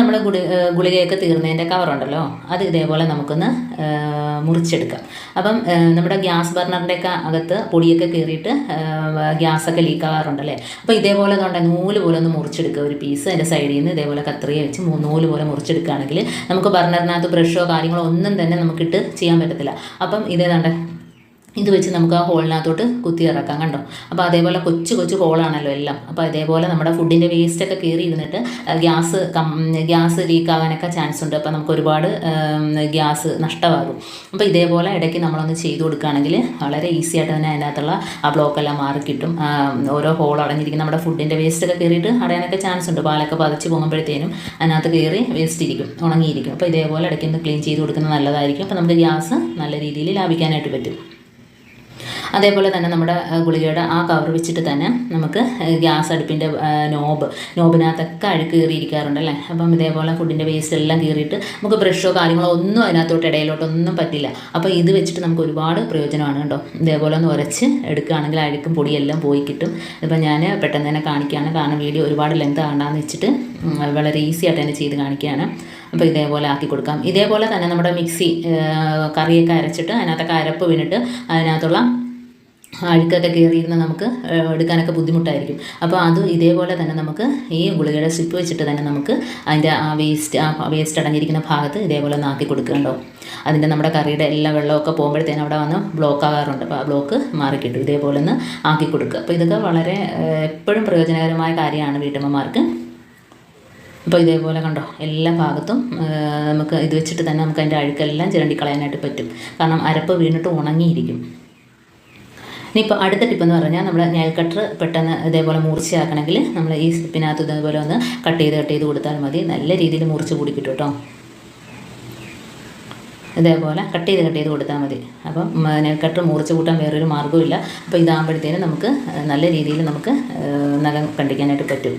നമ്മൾ ഗുളി ഗുളികയൊക്കെ തീർന്നതിന്റെ കവറുണ്ടല്ലോ അത് ഇതേപോലെ നമുക്കൊന്ന് മുറിച്ചെടുക്കാം. അപ്പം നമ്മുടെ ഗ്യാസ് ബർണറിന്റെയൊക്കെ അകത്ത് പൊടിയൊക്കെ കയറിയിട്ട് ഗ്യാസൊക്കെ ലീക്ക് ആകാറുണ്ടല്ലേ അപ്പോൾ ഇതേപോലെ തൊണ്ട നൂൽ പോലെ ഒന്ന് മുറിച്ചെടുക്കുക ഒരു പീസ് അതിന്റെ സൈഡിൽ നിന്ന് ഇതേപോലെ കത്രിക വെച്ച് നൂൽ പോലെ മുറിച്ചെടുക്കുകയാണെങ്കിൽ നമുക്ക് ബർണറിനകത്ത് ബ്രഷോ കാര്യങ്ങളോ ഒന്നും തന്നെ നമുക്കിട്ട് ചെയ്യാൻ പറ്റത്തില്ല. അപ്പം ഇതേതാണ്ട് ഇത് വെച്ച് നമുക്ക് ആ ഹോളിനകത്തോട്ട് കുത്തി ഇറക്കാം കണ്ടോ? അപ്പോൾ അതേപോലെ കൊച്ചു കൊച്ചു ഹോളാണല്ലോ എല്ലാം. അപ്പോൾ അതേപോലെ നമ്മുടെ ഫുഡിന്റെ വേസ്റ്റൊക്കെ കയറി ഇരുന്നിട്ട് ഗ്യാസ് കം ഗ്യാസ് ലീക്ക് ആകാനൊക്കെ ചാൻസ് ഉണ്ട്. അപ്പോൾ നമുക്ക് ഒരുപാട് ഗ്യാസ് നഷ്ടമാകും. അപ്പോൾ ഇതേപോലെ ഇടയ്ക്ക് നമ്മളൊന്ന് ചെയ്തു കൊടുക്കുകയാണെങ്കിൽ വളരെ ഈസി ആയിട്ട് തന്നെ അതിനകത്തുള്ള ആ ബ്ലോക്കെല്ലാം മാറി കിട്ടും. ഓരോ ഹോൾ അടഞ്ഞിരിക്കും നമ്മുടെ ഫുഡിന്റെ വേസ്റ്റൊക്കെ കയറിയിട്ട് അടയാനൊക്കെ ചാൻസ് ഉണ്ട്. പാലൊക്കെ പതച്ച് പോകുമ്പോഴത്തേനും അതിനകത്ത് കയറി വേസ്റ്റ് ഇരിക്കും ഉണങ്ങിയിരിക്കും. അപ്പോൾ ഇതേപോലെ ഇടയ്ക്ക് ഒന്ന് ക്ലീൻ ചെയ്ത് കൊടുക്കുന്നത് നല്ലതായിരിക്കും. അപ്പോൾ നമുക്ക് ഗ്യാസ് നല്ല രീതിയിൽ ലാഭിക്കാനായിട്ട് പറ്റും. അതേപോലെ തന്നെ നമ്മുടെ ഗുളികയുടെ ആ കവർ വെച്ചിട്ട് തന്നെ നമുക്ക് ഗ്യാസ് അടുപ്പിന്റെ നോബ് നോബിനകത്തൊക്കെ അഴുക്ക് കയറിയിരിക്കാറുണ്ടല്ലേ അപ്പം ഇതേപോലെ ഫുഡിന്റെ വേസ്റ്റ് എല്ലാം കീറിയിട്ട് നമുക്ക് ബ്രഷോ കാര്യങ്ങളോ ഒന്നും അതിനകത്തോട്ട് ഇടയിലോട്ടൊന്നും പറ്റില്ല. അപ്പോൾ ഇത് വെച്ചിട്ട് നമുക്ക് ഒരുപാട് പ്രയോജനമാണ് കേട്ടോ. ഇതേപോലെ ഒന്ന് ഉരച്ച് എടുക്കുകയാണെങ്കിൽ അഴുക്കും പൊടിയെല്ലാം പോയി കിട്ടും. ഇപ്പം ഞാൻ പെട്ടെന്ന് തന്നെ കാണിക്കുകയാണ്. കാരണം വീഡിയോ ഒരുപാട് ലെങ്ത് ആണ്ടാന്ന് വെച്ചിട്ട് വളരെ ഈസി ആയിട്ട് തന്നെ ചെയ്ത് കാണിക്കുകയാണ്. അപ്പോൾ ഇതേപോലെ ആക്കി കൊടുക്കാം. ഇതേപോലെ തന്നെ നമ്മുടെ മിക്സി കറിയൊക്കെ അരച്ചിട്ട് അതിനകത്തൊക്കെ അരപ്പ് വീണിട്ട് അതിനകത്തുള്ള അഴുക്കൊക്കെ കയറിയിരുന്ന നമുക്ക് എടുക്കാനൊക്കെ ബുദ്ധിമുട്ടായിരിക്കും. അപ്പോൾ അത് ഇതേപോലെ തന്നെ നമുക്ക് ഈ ഗുളികയുടെ സിപ്പ് വെച്ചിട്ട് തന്നെ നമുക്ക് അതിന്റെ ആ വേസ്റ്റ് ആ വേസ്റ്റ് അടങ്ങിയിരിക്കുന്ന ഭാഗത്ത് ഇതേപോലെ ഒന്ന് ആക്കി കൊടുക്കണ്ടോ അതിന്റെ നമ്മുടെ കറിയുടെ എല്ലാ വെള്ളമൊക്കെ പോകുമ്പോഴത്തേനും അവിടെ വന്ന് ബ്ലോക്ക് ആകാറുണ്ട്. അപ്പോൾ ആ ബ്ലോക്ക് മാറിക്കിട്ടും. ഇതേപോലെ ഒന്ന് ആക്കി കൊടുക്കുക. അപ്പോൾ ഇതൊക്കെ വളരെ എപ്പോഴും പ്രയോജനകരമായ കാര്യമാണ് വീട്ടമ്മമാർക്ക്. അപ്പോൾ ഇതേപോലെ കണ്ടോ എല്ലാ ഭാഗത്തും നമുക്ക് ഇത് വെച്ചിട്ട് തന്നെ നമുക്ക് അതിന്റെ അഴുക്കെല്ലാം ചിരണ്ടി കളയാനായിട്ട് പറ്റും. കാരണം അരപ്പ് വീണിട്ട് ഉണങ്ങിയിരിക്കും. ഇനിയിപ്പോൾ അടുത്ത ടിപ്പ് എന്ന് പറഞ്ഞാൽ നമ്മൾ നെയിൽ കട്ടർ പെട്ടെന്ന് ഇതേപോലെ മൂർച്ചയാക്കണമെങ്കിൽ നമ്മൾ ഈ സ്ലിപ്പിനകത്ത് ഇതേപോലെ ഒന്ന് കട്ട് ചെയ്ത് കട്ട് ചെയ്ത് കൊടുത്താൽ മതി. നല്ല രീതിയിൽ മുറിച്ച് കൂടി കിട്ടും കേട്ടോ ഇതേപോലെ കട്ട് ചെയ്ത് കട്ട് ചെയ്ത് കൊടുത്താൽ മതി. അപ്പം നെൽ കട്ടർ മുറിച്ച് കൂട്ടാൻ വേറൊരു മാർഗവും ഇല്ല അപ്പോൾ ഇതാകുമ്പോഴത്തേനും നമുക്ക് നല്ല രീതിയിൽ നമുക്ക് നഖം കണ്ടിക്കാനായിട്ട് പറ്റും.